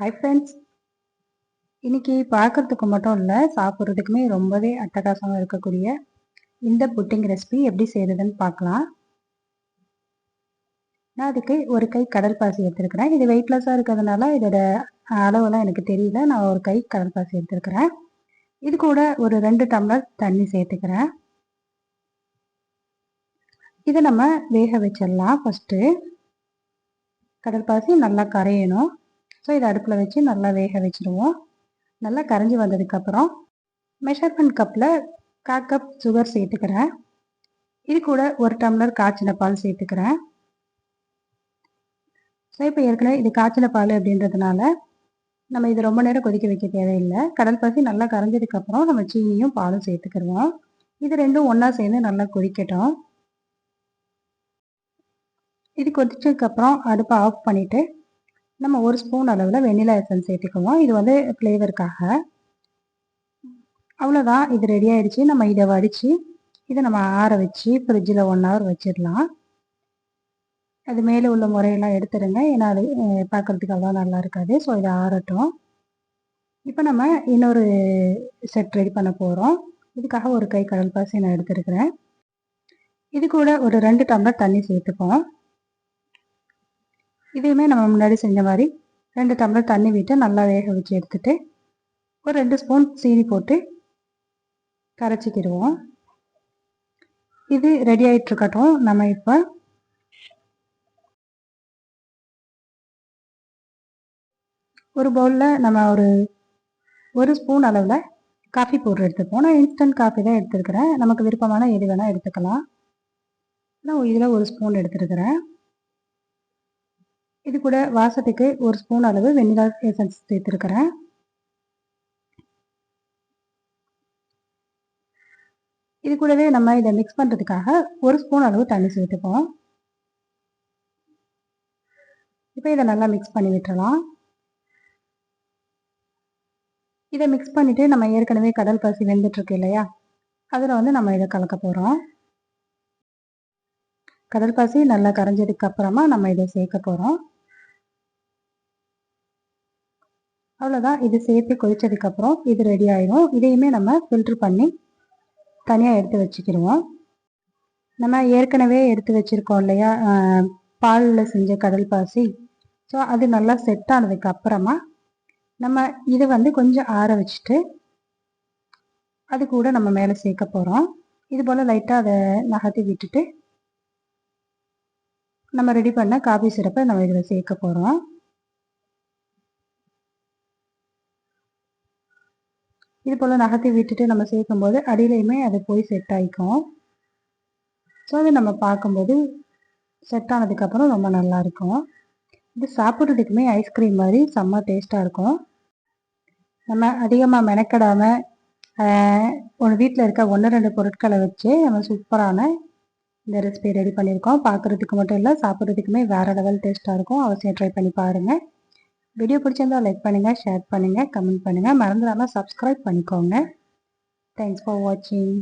Hi friends இன்னைக்கு பார்க்கறதுக்கு மட்டும் இல்லை சாப்பிட்றதுக்குமே ரொம்பவே அட்டகாசமாக இருக்கக்கூடிய இந்த புட்டிங் ரெசிபி எப்படி செய்கிறதுன்னு பார்க்கலாம். நான் அதுக்கு ஒரு கை கடல் பாசி எடுத்துருக்கிறேன். இது வெயிட்லெஸ்ஸாக இருக்கிறதுனால இதோட அளவெல்லாம் எனக்கு தெரியல. நான் ஒரு கை கடல் பாசி எடுத்துருக்கிறேன். இது கூட ஒரு ரெண்டு டம்ளர் தண்ணி சேர்த்துக்கிறேன். இதை நம்ம வேக வச்சிடலாம். ஃபஸ்ட்டு கடல் பாசி நல்லா கரையணும். ஸோ இதை அடுப்பில் வச்சு நல்லா வேக வச்சுருவோம். நல்லா கரைஞ்சி வந்ததுக்கப்புறம் மெஷர்மெண்ட் கப்பில் கா கப் சுகர் சேர்த்துக்கிறேன். இது கூட ஒரு டம்ளர் காய்ச்சின பால் சேர்த்துக்கிறேன். ஸோ இப்போ ஏற்கனவே இது காய்ச்சின பால் அப்படின்றதுனால நம்ம இது ரொம்ப நேரம் கொதிக்க வைக்க தேவையில்லை. கடல் பசி நல்லா கரைஞ்சதுக்கப்புறம் நம்ம சீனியும் பாலும் சேர்த்துக்கிடுவோம். இது ரெண்டும் ஒன்றா சேர்ந்து நல்லா கொதிக்கட்டும். இது கொதிச்சதுக்கப்புறம் அடுப்பை ஆஃப் பண்ணிவிட்டு நம்ம ஒரு ஸ்பூன் அளவில் வெண்ணிலா எசன்ஸ் சேர்த்துக்குவோம். இது வந்து ஃப்ளேவருக்காக அவ்வளோதான் இது ரெடி ஆகிடுச்சு நம்ம இதை வடித்து இதை நம்ம ஆற வச்சு ஃப்ரிட்ஜில் ஒன் ஹவர் வச்சிடலாம். அது மேலே உள்ள முறையெல்லாம் எடுத்துடுங்க. ஏன்னா அது பார்க்குறதுக்கு அவ்வளோ நல்லா இருக்காது. ஸோ இதை ஆறட்டும். இப்போ நம்ம இன்னொரு செட் ரெடி பண்ண போகிறோம் இதுக்காக ஒரு கை கடல் பாசி நான் எடுத்துருக்கிறேன். இது கூட ஒரு ரெண்டு டம்ளர் தண்ணி சேர்த்துப்போம். இதையுமே நம்ம முன்னாடி செஞ்ச மாதிரி ரெண்டு டம்ளர் தண்ணி விட்டு நல்லா வேக வச்சு எடுத்துகிட்டு ஒரு ரெண்டு ஸ்பூன் சீனி போட்டு கரைச்சிக்கிடுவோம். இது ரெடி ஆகிட்டு இருக்கட்டும். நம்ம இப்போ ஒரு பவுலில் நம்ம ஒரு ஒரு ஸ்பூன் அளவில் காஃபி பவுடர் எடுத்துப்போம். நான் இன்ஸ்டன்ட் காஃபி தான் எடுத்துருக்கிறேன். நமக்கு விருப்பமான எது வேணால் எடுத்துக்கலாம். நான் இதில் ஒரு ஸ்பூன் எடுத்துருக்கிறேன். இது கூட வாசத்துக்கு ஒரு ஸ்பூன் அளவு வெண்ணிலா எசன்ஸ் சேர்த்துருக்கிறேன். இது கூடவே நம்ம இதை மிக்ஸ் பண்ணுறதுக்காக ஒரு ஸ்பூன் அளவு தண்ணி சேர்த்துப்போம். இப்போ இதை நல்லா மிக்ஸ் பண்ணி விட்டுறலாம். இதை மிக்ஸ் பண்ணிவிட்டு நம்ம ஏற்கனவே கடல் பசி வெந்துட்டுருக்கு இல்லையா? அதில் வந்து நம்ம இதை கலக்க போகிறோம் கடல் பாசி நல்லா கரைஞ்சதுக்கு அப்புறமா நம்ம இதை சேர்க்க போகிறோம் அவ்வளோதான் இது சேர்த்து கொதித்ததுக்கப்புறம் இது ரெடி ஆயிடும் இதையுமே நம்ம ஃபில்ட்ரு பண்ணி தனியாக எடுத்து வச்சுக்கிடுவோம். நம்ம ஏற்கனவே எடுத்து வச்சுருக்கோம் இல்லையா? பாலில் செஞ்ச கடல் பாசி. ஸோ அது நல்லா செட் ஆனதுக்கு அப்புறமா நம்ம இதை வந்து கொஞ்சம் ஆற வச்சுட்டு அது கூட நம்ம மேலே சேர்க்க போகிறோம் இது போல் லைட்டாக அதை நகர்த்தி விட்டுட்டு நம்ம ரெடி பண்ண காபி சிறப்பை நம்ம இதில் சேர்க்க போகிறோம் இது போல் நகர்த்தி விட்டுட்டு நம்ம சேர்க்கும்போது அடியிலையுமே அது போய் செட் ஆகிக்கும் ஸோ அதை நம்ம பார்க்கும்போது செட் ஆனதுக்கப்புறம் ரொம்ப நல்லாயிருக்கும் இது சாப்பிட்றதுக்குமே ஐஸ்கிரீம் மாதிரி செம்ம டேஸ்ட்டாக இருக்கும். நம்ம அதிகமாக மெனக்கடாமல் ஒரு வீட்டில் இருக்க ஒன்று ரெண்டு பொருட்களை வச்சு நம்ம சூப்பரான இந்த ரெசிபி ரெடி பண்ணியிருக்கோம். பார்க்குறதுக்கு மட்டும் இல்லை சாப்பிட்றதுக்குமே வேறு லெவல் டேஸ்ட்டாக இருக்கும். அவசியம் ட்ரை பண்ணி பாருங்கள் வீடியோ பிடிச்சிருந்தால் லைக் பண்ணுங்கள் ஷேர் பண்ணுங்கள் கமெண்ட் பண்ணுங்கள் மறந்துடாமல் சப்ஸ்கிரைப் பண்ணிக்கோங்க. தேங்க்ஸ் ஃபார் வாட்சிங்